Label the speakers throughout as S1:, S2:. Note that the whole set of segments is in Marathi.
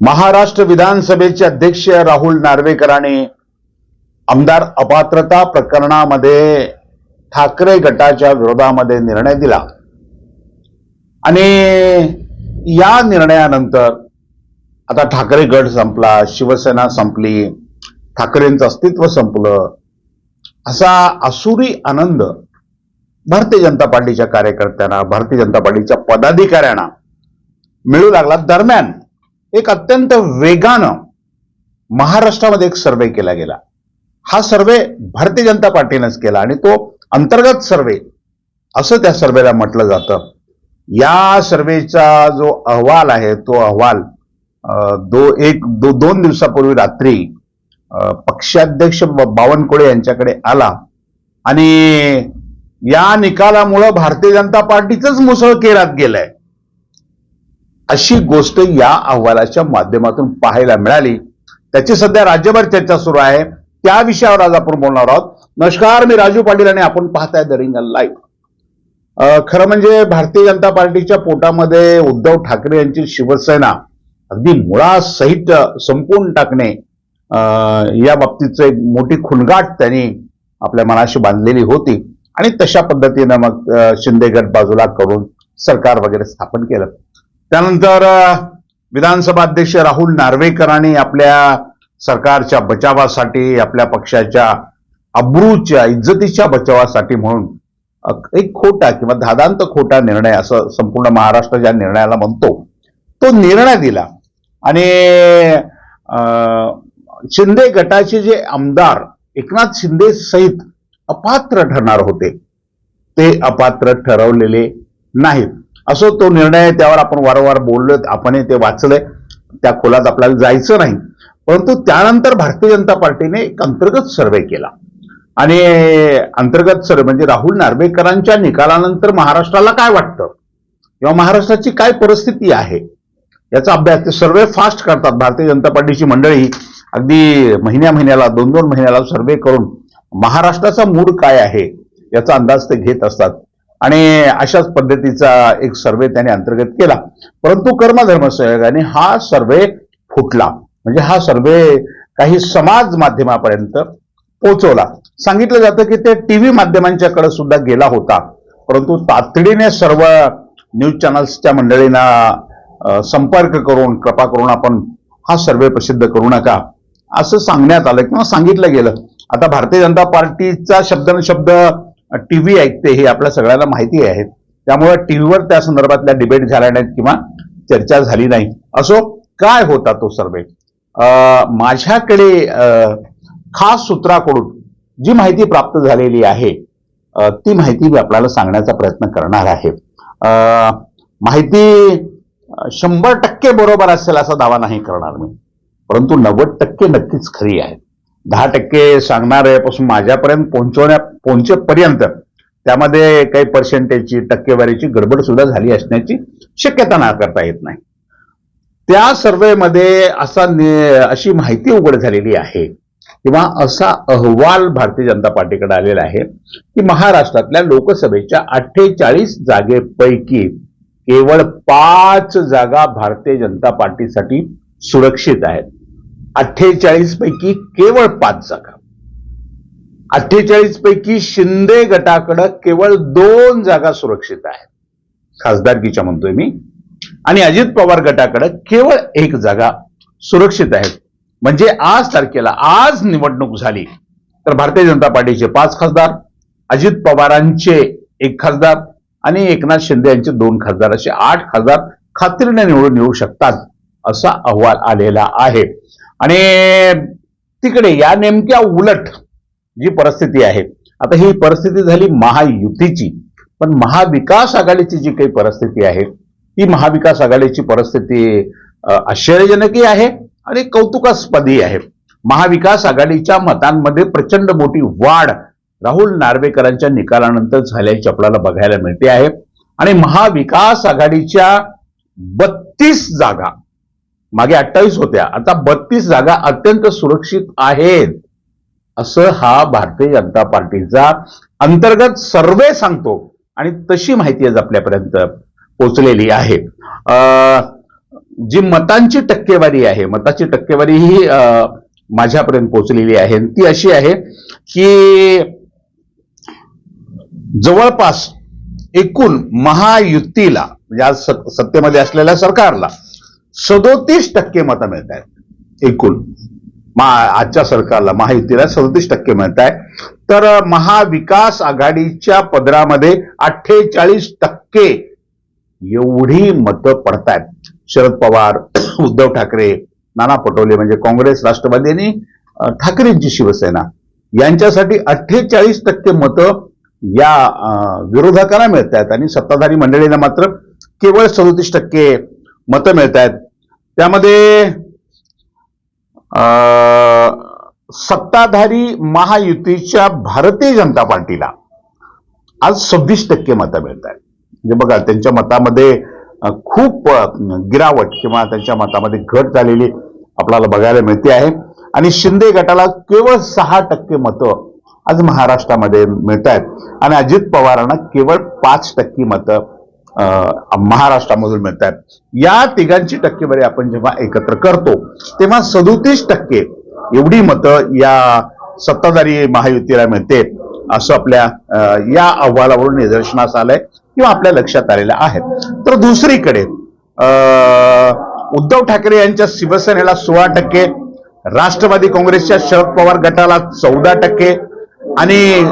S1: महाराष्ट्र विधानसभेचे अध्यक्ष राहुल नार्वेकरांनी आमदार अपात्रता प्रकरणामध्ये ठाकरे गटाच्या विरोधामध्ये निर्णय दिला. आणि या निर्णयानंतर आता ठाकरे गट संपला शिवसेना संपली ठाकरेंचं अस्तित्व संपलं. असा असुरी आनंद भारतीय जनता पार्टीच्या कार्यकर्त्यांना भारतीय जनता पार्टीच्या पदाधिकाऱ्यांना मिळू लागला दरम्यान. एक अत्यंत वेगानं महाराष्ट्रामध्ये एक सर्वे केला गेला. हा सर्वे भारतीय जनता पार्टीनंच केला आणि तो अंतर्गत सर्वे असं त्या सर्वेला म्हटलं जातं. या सर्वेचा जो अहवाल आहे तो अहवाल अं, दो एक दो दोन दिवसापूर्वी रात्री अं, पक्षाध्यक्ष बावनकुळे यांच्याकडे आला आणि या निकालामुळं भारतीय जनता पार्टीच मुसळ केरात गेलंय. अशी गोष्ट या अहवालाच्या माध्यमातून पाहायला मिळाली. त्याची सध्या राज्यभर चर्चा सुरू आहे. त्या विषयावर आज आपण बोलणार आहोत. नमस्कार मी राजू पाटील आणि आपण पाहताय द रिंगल लाईव्ह खरं म्हणजे भारतीय जनता पार्टीच्या पोटामध्ये उद्धव ठाकरे यांची शिवसेना अगदी मुळासहित संपवून टाकणे या बाबतीचं एक मोठी खुणगाट त्यांनी आपल्या मनाशी बांधलेली होती. आणि तशा पद्धतीनं मग शिंदेगड शिंदे गट बाजूला करून सरकार वगैरे स्थापन केलं. त्यानंतर विधानसभा अध्यक्ष राहुल नार्वेकरांनी आपल्या सरकारच्या बचावासाठी आपल्या पक्षाच्या अब्रूच्या इज्जतीच्या बचावासाठी म्हणून एक खोटा किंवा धादांत खोटा निर्णय असं संपूर्ण महाराष्ट्र ज्या निर्णयाला म्हणतो तो निर्णय दिला. आणि शिंदे गटाचे जे आमदार एकनाथ शिंदे सहित अपात्र ठरणार होते ते अपात्र ठरवलेले नाहीत. असो तो निर्णय त्यावर आपण वारंवार बोललो आपण ते वाचलंय. त्या खोलात आपल्याला जायचं नाही. परंतु त्यानंतर भारतीय जनता पार्टीने एक अंतर्गत सर्वे केला. आणि अंतर्गत सर्वे म्हणजे राहुल नार्वेकरांच्या निकालानंतर महाराष्ट्राला काय वाटतं? किंवा महाराष्ट्राची काय परिस्थिती आहे? याचा अभ्यास ते सर्वे फास्ट करतात भारतीय जनता पार्टीची मंडळी. अगदी महिन्या महिन्याला दोन दोन महिन्याला सर्वे करून महाराष्ट्राचा मूड काय आहे याचा अंदाज ते घेत असतात. आणि अशाच पद्धतीचा एक सर्वे त्याने अंतर्गत केला. परंतु कर्मधर्म सहयोगाने हा सर्वे फुटला. म्हणजे हा सर्वे काही समाज माध्यमापर्यंत पोहोचवला. सांगितलं जातं की ते टीव्ही माध्यमांच्याकडे सुद्धा गेला होता. परंतु तातडीने सर्व न्यूज चॅनल्सच्या मंडळींना संपर्क करून कृपा करून आपण हा सर्वे प्रसिद्ध करू नका. असं सांगण्यात आलं किंवा सांगितलं गेलं. आता भारतीय जनता पार्टीचा शब्द टी व्ही टीव्ही ऐकते हे आपल्या सगळ्यांना माहिती आहे. त्यामुळे टीव्हीवर त्या संदर्भातल्या डिबेट झाल्या नाहीत किंवा चर्चा झाली नाही. असो काय होता तो सर्वे माझ्याकडे खास सूत्राकडून जी माहिती प्राप्त झालेली आहे ती माहिती मी आपल्याला सांगण्याचा प्रयत्न करणार आहे. माहिती शंभर टक्के बरोबर असेल असा दावा नाही करणार मी. परंतु नव्वद टक्के नक्कीच खरी आहे. दहा टक्के सांगणाऱ्यापासून माझ्यापर्यंत पोहोचवण्या पोहोचेपर्यंत त्यामध्ये काही पर्सेंटेजची टक्केवारीची गडबड सुद्धा झाली असण्याची शक्यता नाकारता येत नाही. त्या सर्वेमध्ये असा अशी माहिती उघड झालेली आहे किंवा असा अहवाल भारतीय जनता पार्टीकडे आलेला आहे की महाराष्ट्रातल्या लोकसभेच्या अठ्ठेचाळीस जागेपैकी केवळ पाच जागा भारतीय जनता पार्टीसाठी सुरक्षित आहेत. अठ्ठेचाळीस पैकी केवळ पाच जागा. अठ्ठेचाळीस पैकी शिंदे गटाकडं केवळ दोन जागा सुरक्षित आहेत. खासदारकीच्या म्हणतोय मी. आणि अजित पवार गटाकडे केवळ एक जागा सुरक्षित आहेत. म्हणजे आज तारखेला आज निवडणूक झाली. तर भारतीय जनता पार्टीचे पाच खासदार अजित पवारांचे एक खासदार आणि एकनाथ शिंदे यांचे दोन खासदार. असे आठ खासदार खात्रीने निवडून येऊ शकतात असा अहवाल आलेला आहे. आणि तिकडे या नेमक्या उलट जी परिस्थिती आहे आता ही परिस्थिती झाली महायुतीची पण महाविकास आघाडीची जी काही परिस्थिती आहे ती महाविकास आघाडीची परिस्थिती आश्चर्यजनकही आहे आणि कौतुकास्पदही आहे. महाविकास आघाडीच्या मतांमध्ये प्रचंड मोठी वाढ राहुल नार्वेकरांच्या निकालानंतर झाल्याची आपल्याला बघायला मिळते आहे. आणि महाविकास आघाडीच्या बत्तीस जागा मागे अठ्ठावीस होत्या. आता बत्तीस जागा अत्यंत सुरक्षित आहेत. असं हा भारतीय जनता पार्टीचा अंतर्गत सर्वे सांगतो. आणि तशी माहिती आज आपल्यापर्यंत पोचलेली आहे. अं, जी मतांची टक्केवारी आहे मताची टक्केवारी ही माझ्यापर्यंत पोहोचलेली आहे. ती अशी आहे की जवळपास एकूण महायुतीला म्हणजे आज सत्तेमध्ये असलेल्या सरकारला सदोतीस टक्के मतं मिळत आहेत. एकूण. मा- आजच्या सरकारला महायुतीला सदतीस टक्के मिळत आहे. तर महाविकास आघाडीच्या पदरामध्ये अठ्ठेचाळीस टक्के एवढी मतं पडतायत. शरद पवार उद्धव ठाकरे नाना पटोले म्हणजे काँग्रेस राष्ट्रवादी आणि ठाकरेंची शिवसेना. यांच्यासाठी अठ्ठेचाळीस टक्के मतं या विरोधकांना मिळत आहेत आणि सत्ताधारी मंडळींना मात्र केवळ सदोतीस टक्के मतं मिळत आहेत त्यामध्ये सत्ताधारी महायुतीच्या भारतीय जनता पार्टीला आज सव्वीस टक्के मतं मिळत आहेत म्हणजे बघा त्यांच्या मतामध्ये खूप गिरावट किंवा त्यांच्या मतामध्ये घट झालेली आपल्याला बघायला मिळते आहे. आणि शिंदे गटाला केवळ सहा टक्के मतं आज महाराष्ट्रामध्ये मिळत आहेत आणि अजित पवारांना केवळ पाच टक्के मतं महाराष्ट्रामधून मिळतात. या तिघांची टक्केवारी आपण जेव्हा एकत्र करतो तेव्हा सदोतीस टक्के एवढी मतं या सत्ताधारी महायुतीला मिळते असं आपल्या या अहवालावरून निदर्शनास आलंय किंवा आपल्या लक्षात आलेलं आहे. तर दुसरीकडे उद्धव ठाकरे यांच्या शिवसेनेला सोळा टक्के राष्ट्रवादी काँग्रेसच्या शरद पवार गटाला चौदा टक्के आणि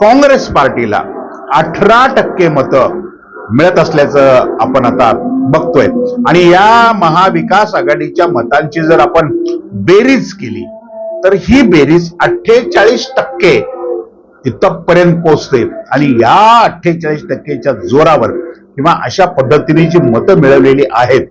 S1: काँग्रेस पार्टीला अठरा टक्के मतं मिळत असल्याचं आपण आता बघतोय. आणि या महाविकास आघाडीच्या मतांची जर आपण बेरीज केली तर ही बेरीज अठ्ठेचाळीस टक्के इथपर्यंत पोहोचते. आणि या अठ्ठेचाळीस टक्केच्या जोरावर किंवा अशा पद्धतीने जी मतं मिळवलेली आहेत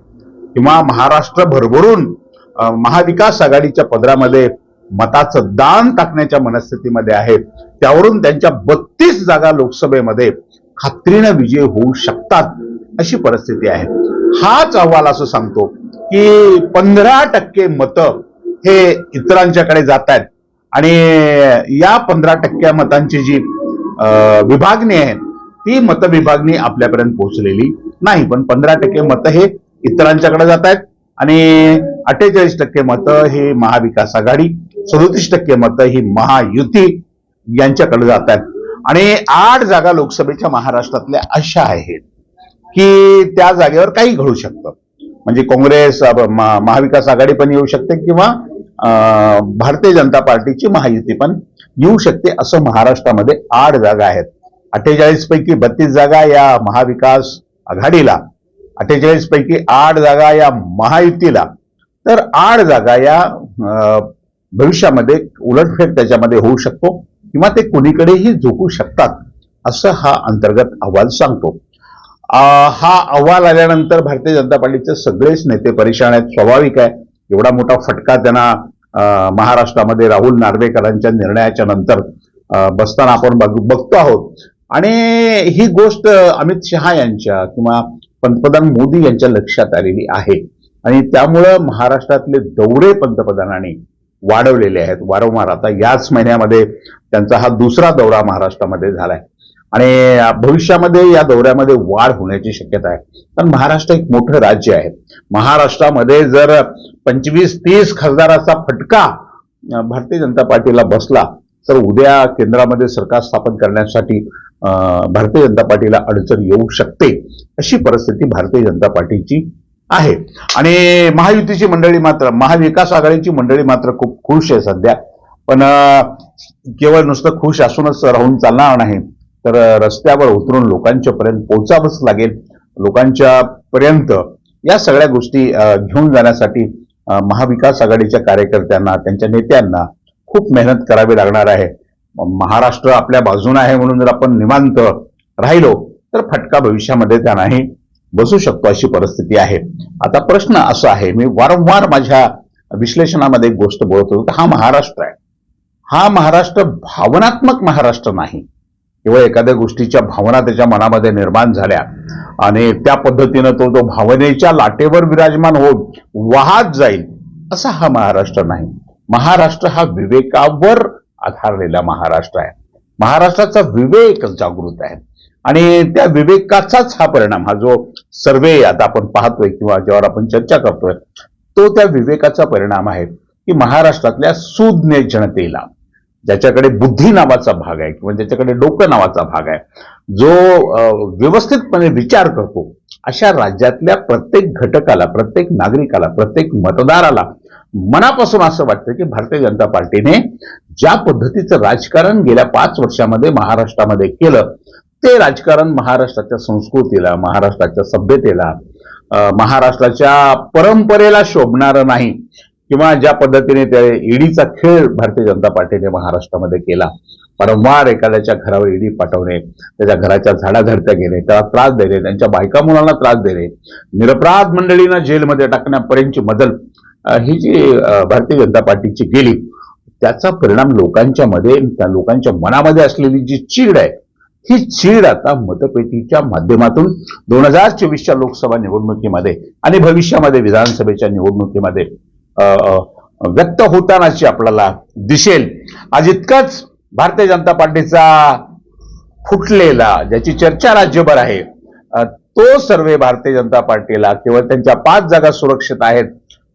S1: किंवा महाराष्ट्र भरभरून महाविकास आघाडीच्या पदरामध्ये मताचं दान टाकण्याच्या मनस्थितीमध्ये आहेत त्यावरून त्यांच्या बत्तीस जागा लोकसभेमध्ये खात्रीनं विजय होऊ शकतात अशी परिस्थिती आहे. हाच अहवाल असं सांगतो की पंधरा टक्के मतं हे इतरांच्याकडे जात आहेत. आणि या पंधरा टक्के मतांची जी विभागणी आहे ती मतविभागणी आपल्यापर्यंत पोहोचलेली नाही. पण पंधरा टक्के मतं हे इतरांच्याकडे जात आहेत. आणि अठ्ठेचाळीस टक्के मतं हे महाविकास आघाडी सदोतीस टक्के मतं ही महायुती यांच्याकडे जात आहेत. आणि आठ जागा लोकसभेच्या महाराष्ट्रातल्या अशा आहेत की त्या जागेवर काही घडू शकतं. म्हणजे काँग्रेस महाविकास आघाडी पण येऊ शकते किंवा भारतीय जनता पार्टीची महायुती पण येऊ शकते असं महाराष्ट्रामध्ये आठ जागा आहेत. अठ्ठेचाळीस पैकी बत्तीस जागा या महाविकास आघाडीला अठ्ठेचाळीस पैकी आठ जागा या महायुतीला. तर आठ जागा या भविष्यामध्ये उलटफेर त्याच्यामध्ये होऊ शकतो. किंवा ते कुणीकडेही झोकू शकतात असं हा अंतर्गत अहवाल सांगतो. हा अहवाल आल्यानंतर भारतीय जनता पार्टीचे सगळेच नेते परेशान आहेत. स्वाभाविक आहे. एवढा मोठा फटका त्यांना महाराष्ट्रामध्ये राहुल नार्वेकरांच्या निर्णयाच्या नंतर बसताना आपण बघतो आहोत. आणि ही गोष्ट अमित शहा यांच्या किंवा पंतप्रधान मोदी यांच्या लक्षात आलेली आहे. आणि त्यामुळं महाराष्ट्रातले दौरे पंतप्रधानांनी वाढवलेले आहेत. वारंवार आता याच महिन्यामध्ये त्यांचा हा दुसरा दौरा महाराष्ट्रामध्ये झालाय. आणि भविष्यामध्ये या दौऱ्यामध्ये वाढ होण्याची शक्यता आहे. पण महाराष्ट्र एक मोठं राज्य आहे. महाराष्ट्रामध्ये जर पंचवीस तीस खासदाराचा फटका भारतीय जनता पार्टीला बसला तर उद्या केंद्रामध्ये सरकार स्थापन करण्यासाठी भारतीय जनता पार्टीला अडचण येऊ शकते. अशी परिस्थिती भारतीय जनता पार्टीची आहे. आणि महायुतीची मंडळी मात्र महाविकास आघाडीची मंडळी मात्र खूप खुश आहे सध्या. पण केवळ नुसतं खुश असूनच राहून चालणार नाही. तर रस्त्यावर उतरून लोकांच्या पर्यंत पोहोचावंच लागेल. लोकांच्या पर्यंत या सगळ्या गोष्टी घेऊन जाण्यासाठी महाविकास आघाडीच्या कार्यकर्त्यांना त्यांच्या नेत्यांना खूप मेहनत करावी लागणार आहे. महाराष्ट्र आपल्या बाजूने आहे म्हणून जर आपण निवांत राहिलो तर फटका भविष्यामध्ये त्या नाही. बसू शकतो अशी परिस्थिती आहे. आता प्रश्न असा आहे मी वारंवार माझ्या विश्लेषणामध्ये एक गोष्ट बोलत होतो हा महाराष्ट्र आहे. हा महाराष्ट्र भावनात्मक महाराष्ट्र नाही. केवळ एखाद्या गोष्टीच्या भावना त्याच्या मनामध्ये निर्माण झाल्या आणि त्या पद्धतीनं तो तो भावनेच्या लाटेवर विराजमान होऊन वाहत जाईल असा हा महाराष्ट्र नाही. महाराष्ट्र हा विवेकावर आधारलेला महाराष्ट्र आहे. महाराष्ट्राचा विवेक जागृत आहे. आणि त्या विवेकाचाच हा परिणाम हा जो सर्वे आता आपण पाहतोय किंवा ज्यावर आपण चर्चा करतोय तो त्या विवेकाचा परिणाम आहे की महाराष्ट्रातल्या सुज्ञ जनतेला ज्याच्याकडे बुद्धी नावाचा भाग आहे किंवा ज्याच्याकडे डोकं नावाचा भाग आहे जो व्यवस्थितपणे विचार करतो अशा राज्यातल्या प्रत्येक घटकाला प्रत्येक नागरिकाला प्रत्येक मतदाराला मनापासून असं वाटतं की भारतीय जनता पार्टीने ज्या पद्धतीचं राजकारण गेल्या पाच वर्षामध्ये महाराष्ट्रामध्ये केलं ते राजकारण महाराष्ट्राच्या संस्कृतीला महाराष्ट्राच्या सभ्यतेला महाराष्ट्राच्या परंपरेला शोभणारं नाही किंवा ज्या पद्धतीने त्या ईडीचा खेळ भारतीय जनता पार्टीने महाराष्ट्रामध्ये केला. वारंवार एखाद्याच्या घरावर ईडी पाठवणे त्याच्या घराच्या झाडाझडत्या घेणे त्याला त्रास देणे त्यांच्या बायका मुलांना त्रास देणे निरपराध मंडळींना जेलमध्ये टाकण्यापर्यंतची मदल ही जी भारतीय जनता पार्टीची गेली त्याचा परिणाम लोकांच्या मध्ये त्या लोकांच्या मनामध्ये असलेली जी चीड आहे ही चीड आता मतपेटीच्या माध्यमातून दोन हजार चोवीसच्या लोकसभा निवडणुकीमध्ये आणि भविष्यामध्ये विधानसभेच्या निवडणुकीमध्ये व्यक्त होतानाची आपल्याला दिसेल. आज इतकंच भारतीय जनता पार्टीचा फुटलेला ज्याची चर्चा राज्यभर आहे तो सर्वे भारतीय जनता पार्टीला केवळ त्यांच्या पाच जागा सुरक्षित आहेत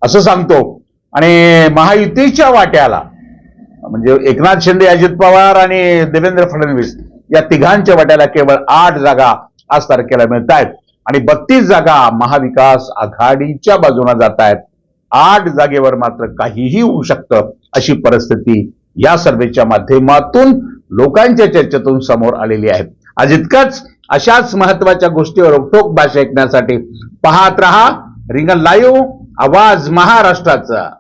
S1: असं सांगतो. आणि महायुतीच्या वाट्याला म्हणजे एकनाथ शिंदे अजित पवार आणि देवेंद्र फडणवीस या तिघांच्या वाट्याला केवळ आठ जागा आज तारखेला मिळत आहेत आणि बत्तीस जागा महाविकास आघाडीच्या बाजूने जात आहेत आठ जागेवर मात्र काहीही होऊ शकतं अशी परिस्थिती या सर्वेच्या माध्यमातून लोकांच्या चर्चेतून समोर आलेली आहे. आज इतकंच अशाच महत्त्वाच्या गोष्टीवर रोखोक भाषा ऐकण्यासाठी पाहत रहा. रिंगण लाईव्ह. आवाज महाराष्ट्राचा.